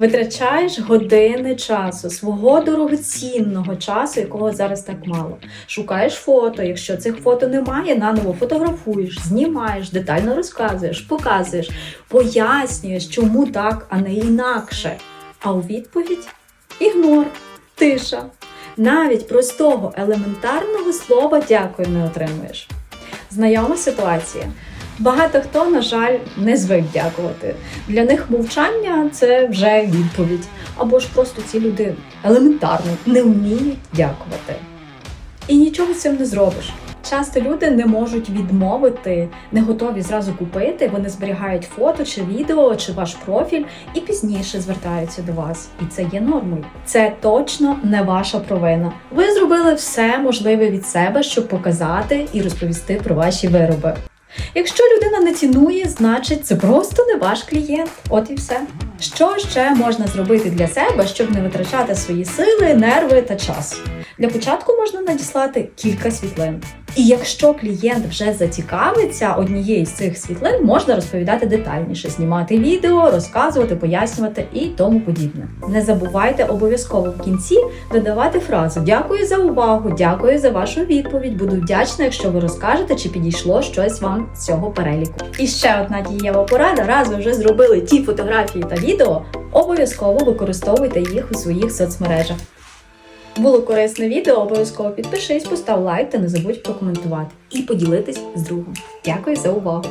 Витрачаєш години часу, свого дорогоцінного часу, якого зараз так мало. Шукаєш фото. Якщо цих фото немає, наново фотографуєш, знімаєш, детально розказуєш, показуєш, пояснюєш, чому так, а не інакше. А у відповідь ігнор, тиша. Навіть простого елементарного слова дякую не отримуєш. Знайома ситуація. Багато хто, на жаль, не звик дякувати. Для них мовчання це вже відповідь. Або ж просто ці люди елементарно не вміють дякувати. І нічого з цим не зробиш. Часто люди не можуть відмовити, не готові зразу купити. Вони зберігають фото чи відео, чи ваш профіль, і пізніше звертаються до вас. І це є нормою. Це точно не ваша провина. Ви зробили все можливе від себе, щоб показати і розповісти про ваші вироби. Якщо людина не цінує, значить це просто не ваш клієнт. От і все. Що ще можна зробити для себе, щоб не витрачати свої сили, нерви та час? Для початку можна надіслати кілька світлин. І якщо клієнт вже зацікавиться однією з цих світлин, можна розповідати детальніше, знімати відео, розказувати, пояснювати і тому подібне. Не забувайте обов'язково в кінці додавати фразу Дякую за увагу, дякую за вашу відповідь. Буду вдячна, якщо ви розкажете, чи підійшло щось вам з цього переліку. І ще одна дієва порада. Раз ви вже зробили ті фотографії та відео, обов'язково використовуйте їх у своїх соцмережах. Було корисне відео, обов'язково підпишись, постав лайк та не забудь прокоментувати і поділитись з другом. Дякую за увагу!